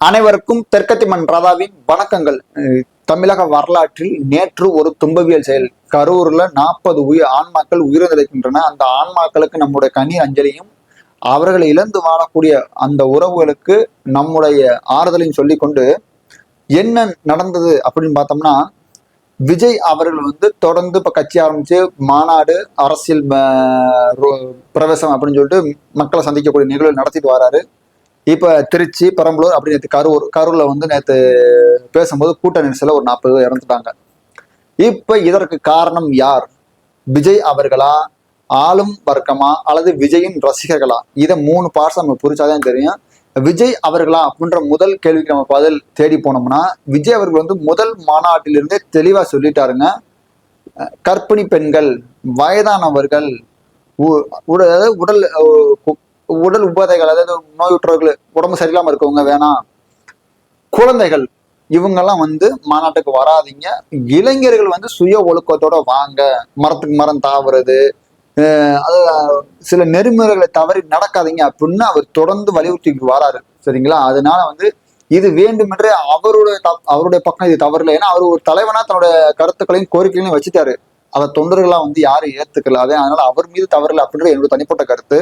அனைவருக்கும் தெற்கத்திமன் ராதாவின் வணக்கங்கள். தமிழக வரலாற்றில் நேற்று ஒரு துன்பவியல் செயல். கரூர்ல நாற்பது உயிர் ஆன்மாக்கள் உயிரிழந்திருக்கின்றன. அந்த ஆன்மாக்களுக்கு நம்முடைய கண்ணீர் அஞ்சலியும் அவர்களை இழந்து வாழக்கூடிய அந்த உறவுகளுக்கு நம்முடைய ஆறுதலையும் சொல்லிக்கொண்டு என்ன நடந்தது அப்படின்னு பார்த்தோம்னா விஜய் அவர்கள் வந்து தொடர்ந்து இப்ப கட்சி ஆரம்பிச்சு மாநாடு அரசியல் பிரவேசம் அப்படின்னு சொல்லிட்டு மக்களை சந்திக்கக்கூடிய நிகழ்வு நடத்திட்டு வராரு. இப்ப திருச்சி பெரம்பலூர் அப்படி நேற்று கரூர் கரூர்ல வந்து நேற்று பேசும்போது கூட்ட நெரிசல ஒரு நாற்பது பேர் இறந்துட்டாங்க. இப்ப இதற்கு காரணம் யார்? விஜய் அவர்களா? ஆளும் வர்க்கமா? அல்லது விஜயின் ரசிகர்களா? இதை மூணு பார்ட்ஸ் நம்ம புரிச்சாதான் தெரியும். விஜய் அவர்களா அப்படின்ற முதல் கேள்விக்கு நம்ம பதில் தேடி போனோம்னா விஜய் அவர்கள் வந்து முதல் மாநாட்டிலிருந்தே தெளிவா சொல்லிட்டாருங்க. கற்பிணி பெண்கள் வயதானவர்கள் உடல் அதாவது உடல் உடல் உபாதைகள் அதாவது நோயுற்றவர்கள் உடம்பு சரியில்லாம இருக்கவங்க வேணாம் குழந்தைகள் இவங்கெல்லாம் வந்து மாநாட்டுக்கு வராதீங்க. இளைஞர்கள் வந்து சுய ஒழுக்கத்தோட வாங்க. மரத்துக்கு மரம் தாவுறது அது சில நெறிமுறைகளை தவறி நடக்காதீங்க அப்படின்னு அவர் தொடர்ந்து வலியுறுத்தி வராரு. சரிங்களா? அதனால வந்து இது வேண்டுமென்றே அவருடைய த அவருடைய பக்கம் இது தவறில்லை. ஏன்னா அவர் ஒரு தலைவனா தன்னோட கருத்துக்களையும் கோரிக்கைகளையும் வச்சுட்டாரு. அதை தொண்டர்களா வந்து யாரும் ஏத்துக்கல. அதே அதனால அவர் மீது தவறில்லை அப்படின்றது என்னோட தனிப்பட்ட கருத்து.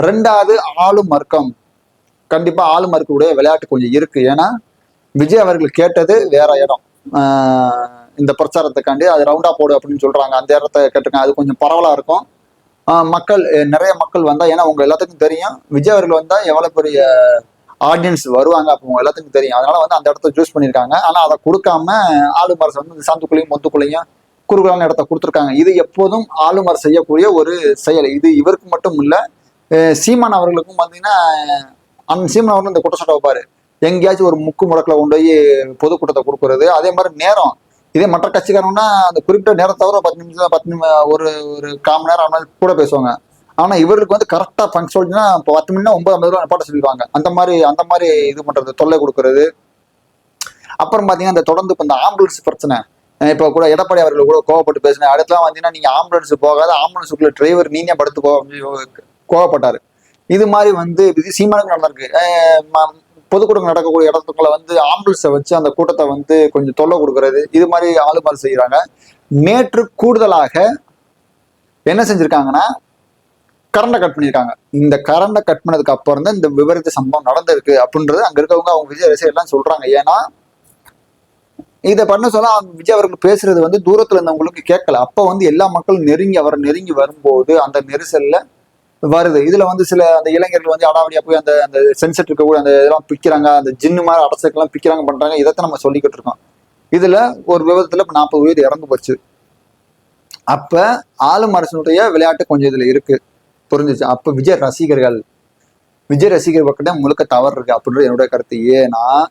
ரெண்டாவது ஆளும் வர்க்கம் கண்டிப்பா ஆளும் வர்க்கவுடைய விளையாட்டு கொஞ்சம் இருக்கு. ஏன்னா விஜய் அவர்கள் கேட்டது வேற இடம். இந்த பிரச்சாரத்துக்காண்டி அது ரவுண்டா போடு அப்படின்னு சொல்றாங்க. அந்த இடத்த கேட்டிருக்காங்க. அது கொஞ்சம் பரவலா இருக்கும். மக்கள் நிறைய மக்கள் வந்தா ஏன்னா உங்க எல்லாத்துக்கும் தெரியும். விஜய் அவர்கள் வந்தா எவ்வளவு பெரிய ஆடியன்ஸ் வருவாங்க அப்போ உங்க எல்லாத்துக்கும் தெரியும். அதனால வந்து அந்த இடத்த சூஸ் பண்ணியிருக்காங்க. ஆனா அதை கொடுக்காம ஆளும் அரசு வந்து சாந்துக்குள்ளையும் சாந்துக்குள்ளேயும் மொத்துக்குள்ளேயும் குறுகலான இடத்த கொடுத்துருக்காங்க. இது எப்போதும் ஆளும் செய்யக்கூடிய ஒரு செயல். இது இவருக்கு மட்டும் இல்லை சீமான் அவர்களுக்கும் பார்த்தீங்கன்னா அந்த சீமான் அவர்கள் இந்த குற்றச்சாட்டை வைப்பாரு. எங்கேயாச்சும் ஒரு முக்கு முடக்கில் கொண்டு போய் பொதுக்கூட்டத்தை கொடுக்குறது அதே மாதிரி நேரம். இதே மற்ற கட்சிக்காரங்கன்னா அந்த குறிப்பிட்ட நேரம் தவிர பத்து நிமிஷம் பத்து நிமிஷம் ஒரு ஒரு கால் நேரம் அரை நேரம் கூட பேசுவாங்க. ஆனால் இவருக்கு வந்து கரெக்டாக ஃபங்க்ஷன் சொல்லிச்சுன்னா இப்போ பத்து மணினா ஒன்பது ஐம்பது ரூபா பாட்ட சொல்லிடுவாங்க அந்த மாதிரி அந்த மாதிரி இது பண்ணுறது தொல்லை கொடுக்கறது. அப்புறம் பார்த்தீங்கன்னா இந்த தொடர்ந்து இப்போ இந்த ஆம்புலன்ஸ் பிரச்சனை. இப்போ கூட எடப்பாடி அவர்கள் கூட கோவப்பட்டு பேசினேன். அடுத்தலாம் வந்தீங்கன்னா நீங்கள் ஆம்புலன்ஸ் போகாத ஆம்புலன்ஸுக்குள்ள டிரைவர் நீங்க படுத்து போக கோவப்பட்டாரு. இது மாதிரி வந்து இது சீமானுக்கு நடந்திருக்கு. அஹ் பொதுக்கூட்டம் நடக்கக்கூடிய இடத்துக்குள்ள வந்து ஆம்புலன்ஸை வச்சு அந்த கூட்டத்தை வந்து கொஞ்சம் தொல்லை கொடுக்கறது இது மாதிரி ஆளுமாறு செய்யறாங்க நேற்று கூடுதலாக என்ன செஞ்சிருக்காங்கன்னா கரண்டை கட் பண்ணியிருக்காங்க இந்த கரண்டை கட் பண்ணதுக்கு அப்புறம் தான் இந்த விபரீத சம்பவம் நடந்திருக்கு அப்படின்றது அங்க இருக்கவங்க அவங்க விஜய் ரசிகர்லாம் சொல்றாங்க. ஏன்னா இதை பண்ண சொல்ல விஜய் அவர்கள் பேசுறது வந்து தூரத்துல இருந்தவங்களுக்கு கேட்கல. அப்ப வந்து எல்லா மக்களும் நெருங்கி அவர் நெருங்கி வரும்போது அந்த நெரிசல்ல வருது. இதுல வந்து சில அந்த இளைஞர்கள் வந்து அடாவடியா போய் அந்த அந்த சென்செட் இருக்கக்கூடிய அந்த இதெல்லாம் பிக்கிறாங்க. அந்த ஜின்னு மாதிரி அடசக்கெல்லாம் பிக்கிறாங்க பண்றாங்க. இதைத்தான் நம்ம சொல்லிக்கிட்டு இருக்கோம். இதுல ஒரு விபத்துல இப்ப நாற்பது உயிர் இறந்து போச்சு. அப்ப ஆளும் அரசனுடைய விளையாட்டு கொஞ்சம் இதுல இருக்கு. புரிஞ்சிச்சு? அப்ப விஜய் ரசிகர்கள் விஜய் ரசிகர் பக்கம் முழுக்க தவறு இருக்கு. அப்படின்றது என்னுடைய கருத்து. ஏன்னா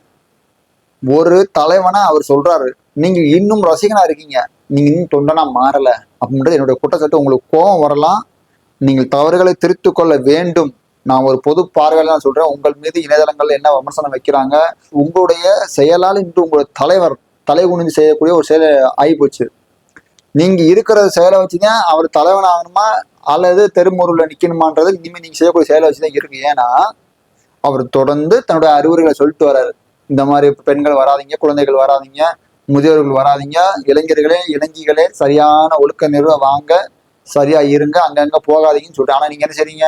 ஒரு தலைவனா அவர் சொல்றாரு நீங்க இன்னும் ரசிகனா இருக்கீங்க. நீங்க இன்னும் தொண்டனா மாறல. அப்படின்றது என்னுடைய குற்றச்சாட்டு. உங்களுக்கு கோபம் வரலாம். நீங்கள் தவறுகளை திருத்து கொள்ள வேண்டும். நான் ஒரு பொது பார்வையில தான் சொல்றேன். உங்கள் மீது இணையதளங்கள்ல என்ன விமர்சனம் வைக்கிறாங்க? உங்களுடைய செயலால் இன்று உங்களுடைய தலைவர் தலை குனிந்து செய்யக்கூடிய ஒரு செயல் ஆகிப்போச்சு நீங்க இருக்கிற செயலை வச்சுதான் அவர் தலைவன் ஆகணுமா? அல்லது தெருமுறையில் நிக்கணுமான்றது இனிமேல் நீங்க செய்யக்கூடிய செயலை வச்சுதான் இருக்கு. ஏன்னா அவர் தொடர்ந்து தன்னுடைய அறிவுரைகளை சொல்லிட்டு வர்றாரு. இந்த மாதிரி பெண்கள் வராதீங்க குழந்தைகள் வராதீங்க முதியோர்கள் வராதீங்க இளைஞர்களே இளைஞிகளே சரியான ஒழுக்க நிறுவ வாங்க. சரியா இருங்க அங்கங்க போகாதீங்கன்னு சொல்லிட்டு. ஆனா நீங்க என்ன செய்றீங்க?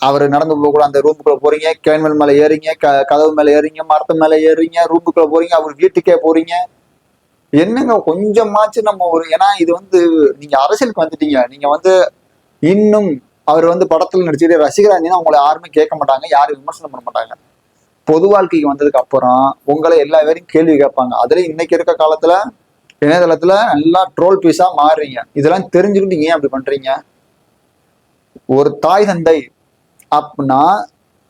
அவர் நடந்து போகக்கூட அந்த ரூமுக்குள்ள போறீங்க கேன்வல் மேல ஏறீங்க க கதவு மேல ஏறீங்க மரத்து மேல ஏறீங்க ரூமுக்குள்ள போறீங்க அவர் வீட்டுக்கே போறீங்க. என்னங்க கொஞ்சமாச்சும் நம்ம ஒரு ஏன்னா இது வந்து நீங்க அரசியலுக்கு வந்துட்டீங்க. நீங்க வந்து இன்னும் அவர் வந்து படத்துல நடிச்சுட்டு ரசிகரா இருந்தீங்கன்னா உங்களை யாருமே கேட்க மாட்டாங்க யாரும் விமர்சனம் பண்ண மாட்டாங்க. பொது வாழ்க்கைக்கு வந்ததுக்கு அப்புறம் உங்களை எல்லா பேரையும் கேள்வி கேட்பாங்க. அதுல இன்னைக்கு இருக்க காலத்துல இணையதளத்துல நல்லா ட்ரோல் பீஸா மாறுறீங்க. இதெல்லாம் தெரிஞ்சுக்கிட்டு ஏன் அப்படி பண்றீங்க? ஒரு தாய் தந்தை அப்படின்னா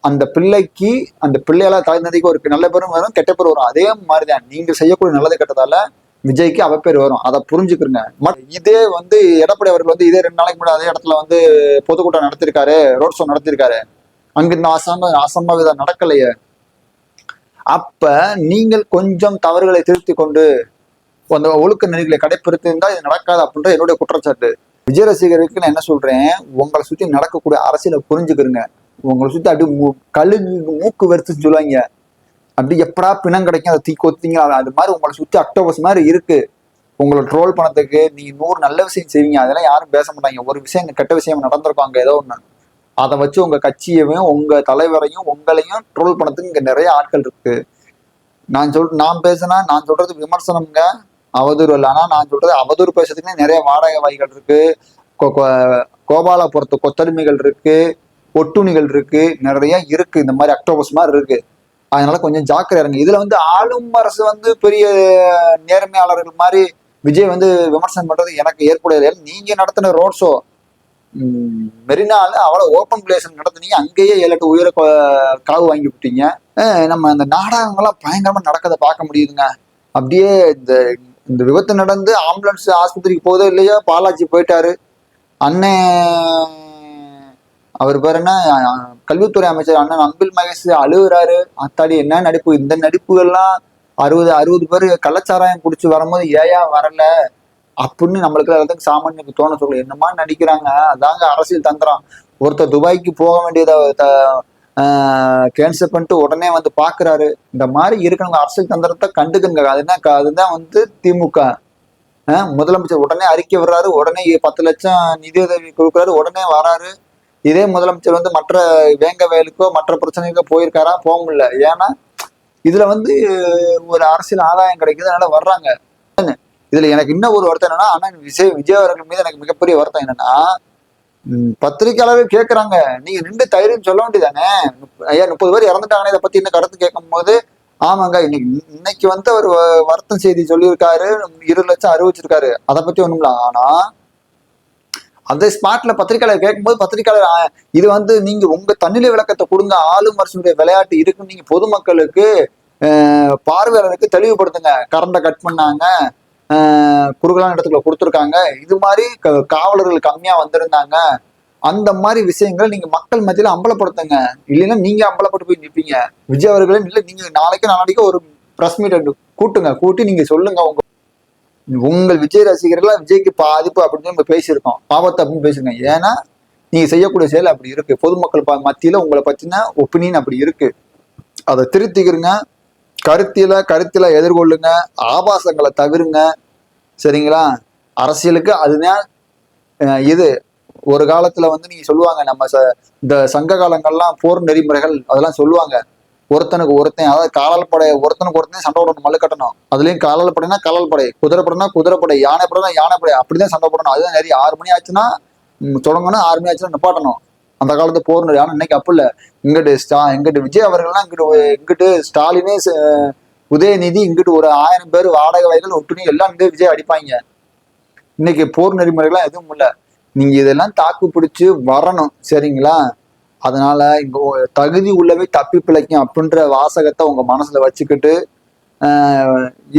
அந்த பிள்ளைக்கு அந்த பிள்ளையால தாய் தந்தைக்கு ஒரு நல்ல பேரும் வரும் கெட்ட பேர் வரும். அதே மாதிரிதான் நீங்க செய்யக்கூடிய நல்லது கெட்டதால விஜய்க்கு அவ பேர் வரும். அதை புரிஞ்சுக்கிறங்க இதே வந்து எடப்பாடி அவர்கள் வந்து இதே ரெண்டு நாளைக்கு முன்னாடி அதே இடத்துல வந்து பொதுக்கூட்டம் நடத்திருக்காரு ரோட் ஷோ நடத்திருக்காரு. அங்க இந்த அசம்ப அசம்பாவிதம் நடக்கலையே. அப்ப நீங்கள் கொஞ்சம் தவறுகளை திருத்தி கொண்டு அந்த ஒழுக்க நெறிகளை கடைப்பிடித்திருந்தா இது நடக்காது அப்படின்ற என்னுடைய குற்றச்சாட்டு. விஜய் ரசிகருக்கு நான் என்ன சொல்றேன்? உங்களை சுத்தி நடக்கக்கூடிய அரசியலை புரிஞ்சுக்கிறங்க உங்களை சுத்தி அப்படி கழுகு மூக்கு வெறுத்து சொல்லுவாங்க. அப்படி எப்படா பிணம் கிடைக்கும்? அதை தீ கொத்தீங்க அது- அது மாதிரி உங்களை சுத்தி அக்டோபஸ் மாதிரி இருக்கு. உங்களை ட்ரோல் பண்ணதுக்கு நீங்க நூறு நல்ல விஷயம் செய்வீங்க. அதெல்லாம் யாரும் பேச மாட்டாங்க. ஒரு விஷயம் கெட்ட விஷயம் நடந்திருக்கும் அங்க ஏதோ ஒண்ணு. அதை வச்சு உங்க கட்சியையும் உங்க தலைவரையும் உங்களையும் ட்ரோல் பண்ணதுக்கு இங்க நிறைய ஆட்கள் இருக்கு. நான் சொல் நான் பேசினா நான் சொல்றது விமர்சனம்ங்க. அவதூறு இல்லை. ஆனால் நான் சொல்றது அவதூறு பேசுறதுக்குன்னு நிறைய வாடகை வாய்கள் இருக்கு. கோ- கோ- கோபாலபுரத்து கொத்தடிமைகள் இருக்கு. ஒட்டுணிகள் இருக்கு. நிறைய இருக்கு. இந்த மாதிரி அக்டோபஸ் மாதிரி இருக்கு. அதனால கொஞ்சம் ஜாக்கிரதை இருங்க. இதுல வந்து ஆளும் அரசு வந்து பெரிய நேர்மையாளர்கள் மாதிரி விஜய் வந்து விமர்சனம் பண்றது எனக்கு ஏற்புடையது நீங்க நடத்தின ரோட் ஷோ மெரினால அவ்வளோ ஓப்பன் பிளேஸ் நடத்துனீங்க. அங்கேயே ஏழு எட்டு உயிரை கொ- களவு வாங்கி விட்டீங்க. நம்ம அந்த நாடகங்கள்லாம் பயங்கரமா நடக்கிறத பார்க்க முடியுதுங்க. அப்படியே இந்த இந்த விபத்து நடந்து ஆம்புலன்ஸ் ஆஸ்பத்திரிக்கு போதோ இல்லையோ பாலாஜி போயிட்டாரு. அண்ணன் அவர் பேர் என்ன? கல்வித்துறை அமைச்சர் அண்ணன் அன்பில் மகேஷ் அழுகுறாரு. அத்தாடி என்ன நடிப்பு? இந்த நடிப்புகள்லாம் அறுபது அறுபது பேர் கள்ளச்சாராயம் குடிச்சு வரும்போது ஏயா வரல? அப்படின்னு நம்மளுக்கு எல்லாத்துக்கும் சாமானியனுக்கு தோண சொல்ல என்னமா நடிக்கிறாங்க? அதாங்க அரசியல் தந்திரம். ஒருத்தர் துபாய்க்கு போக வேண்டியதை கேன்சல் பண்ணிட்டு உடனே வந்து பாக்குறாரு. இந்த மாதிரி இருக்கிறவங்க அரசியல் தந்திரத்தை கண்டுக்குங்க. அதுதான் க- அதுதான் வந்து திமுக. முதலமைச்சர் உடனே அறிக்கை விடுறாரு. உடனே பத்து லட்சம் நிதியுதவி கொடுக்குறாரு. உடனே வராரு. இதே முதலமைச்சர் வந்து மற்ற வேங்க வயலுக்கோ மற்ற பிரச்சனைக்கோ போயிருக்காரா? போக முடியல. ஏன்னா இதுல வந்து ஒரு அரசியல் ஆதாயம் கிடைக்குது. அதனால வர்றாங்க. இதுல எனக்கு இன்னும் ஒரு வருத்தம் என்னன்னா ஆனா விஜய் விஜய் அவர்கள் மீது எனக்கு மிகப்பெரிய வருத்தம் என்னன்னா ம், பத்திரிக்கையாளர்கள் கேட்கறாங்க நீங்க நின்று தைரியம் சொல்ல வேண்டியதானே? ஐயா முப்பது பேர் இறந்துட்டாங்கன்னு இதை பத்தி இன்னும் கருத்து கேட்கும் போது ஆமாங்க இன்னைக்கு இன்னைக்கு வந்து அவர் வ- வருத்தம் செய்தி சொல்லியிருக்காரு இரு லட்சம் அறிவிச்சிருக்காரு. அதை பத்தி ஒண்ணும் ஆனா அந்த ஸ்பாட்ல பத்திரிக்கையாளர் கேட்கும்போது பத்திரிக்கையாளர் இது வந்து நீங்க உங்க தன்னிலை விளக்கத்தை கொடுங்க ஆளும் அரசுடைய விளையாட்டு இருக்குன்னு நீங்க பொதுமக்களுக்கு பார்வையாளருக்கு தெளிவுபடுத்துங்க. கரண்டை கட் பண்ணாங்க. குறுகலான இடத்துல கொடுத்துருக்காங்க. இது மாதிரி க- காவலர்கள் கம்மியா வந்திருந்தாங்க. அந்த மாதிரி விஷயங்கள் நீங்க மக்கள் மத்தியில அம்பலப்படுத்துங்க. இல்லைன்னா நீங்க அம்பலப்பட்டு போய் நிற்பீங்க விஜய் அவர்களே இல்லை நீங்க நாளைக்கு நாளைக்கு ஒரு ப்ரெஸ் மீட் கூட்டுங்க. கூட்டி நீங்க சொல்லுங்க உங்க உங்கள் விஜய் ரசிகர்கள் விஜய்க்கு பாதிப்பு அப்படின்னு நம்ம பேசியிருக்கோம். ஆபத்து அப்படின்னு பேசியிருக்கோம். ஏன்னா நீங்க செய்யக்கூடிய செயல் அப்படி இருக்கு. பொதுமக்கள் ப- மத்தியில உங்களை பத்தின ஒப்பீனியன் அப்படி இருக்கு. அதை திருத்திக்கிறங்க கருத்தில கருத்தில எதிர்கொள்ளுங்க ஆபாசங்களை தவிருங்க. சரிங்களா? அரசியலுக்கு அதுதான் இது. ஒரு காலத்துல வந்து நீங்க சொல்லுவாங்க நம்ம ச- இந்த சங்க காலங்கள்லாம் போர் நெறிமுறைகள் அதெல்லாம் சொல்லுவாங்க. ஒருத்தனுக்கு ஒருத்தன் அதாவது காலால் படை ஒருத்தனுக்கு ஒருத்தன் சண்டை போடணும் மல்லு கட்டணும். அதுலயும் காலால் படைனா காலால் படை குதிரை படைனா குதிரை படை யானை யானை படை அப்படிதான் சண்டை போடணும். அதுதான் நிறைய ஆறு மணி ஆச்சுன்னா தொடங்கணும் ஆறு மணி ஆச்சுன்னா நிப்பாட்டணும். அந்த காலத்து போர் ஆனால் ஆனா இன்னைக்கு அப்ப இல்ல. இங்கிட்டு ஸ்டா இங்கிட்டு விஜய் அவர்கள்லாம் இங்கிட்டு இங்கிட்டு ஸ்டாலினே உதயநிதி இங்கிட்டு ஒரு ஆயிரம் பேர் வாடகை வயல் ஒட்டுணி எல்லாம் இங்கே விஜய் அடிப்பாங்க. இன்னைக்கு போர் நெறிமுறைகள்லாம் எதுவும் இல்லை. நீங்க இதெல்லாம் தாக்கு பிடிச்சு வரணும். சரிங்களா? அதனால இங்க தகுதி உள்ளவே தப்பி பிழைக்கும் அப்படின்ற வாசகத்தை உங்க மனசுல வச்சுக்கிட்டு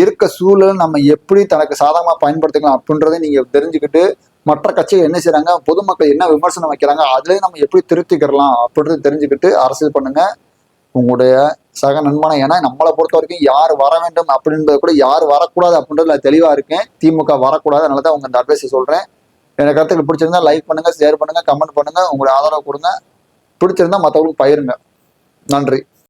இருக்க சூழல் நம்ம எப்படி தனக்கு சாதகமா பயன்படுத்திக்கலாம் அப்படின்றத நீங்க தெரிஞ்சுக்கிட்டு மற்ற கட்சிகள் என்ன செய்யறாங்க பொதுமக்கள் என்ன விமர்சனம் வைக்கிறாங்க? அதுலயே நம்ம எப்படி திருத்திக்கிறலாம் அப்படின்றது தெரிஞ்சுக்கிட்டு அரசியல் பண்ணுங்க. உங்களுடைய சக நண்பனை ஏன்னா நம்மளை பொறுத்த வரைக்கும் யார் வர வேண்டும் அப்படின்றது கூட யார் வரக்கூடாது அப்படின்றதுல தெளிவா இருக்கேன். திமுக வரக்கூடாது அதனால தான் உங்க இந்த அட்வைஸை சொல்றேன். எனக்கு கருத்துக்கு பிடிச்சிருந்தா லைக் பண்ணுங்க ஷேர் பண்ணுங்க கமெண்ட் பண்ணுங்க. உங்களுடைய ஆதரவு கொடுங்க. பிடிச்சிருந்தா மற்றவங்களுக்கு பயிருங்க நன்றி.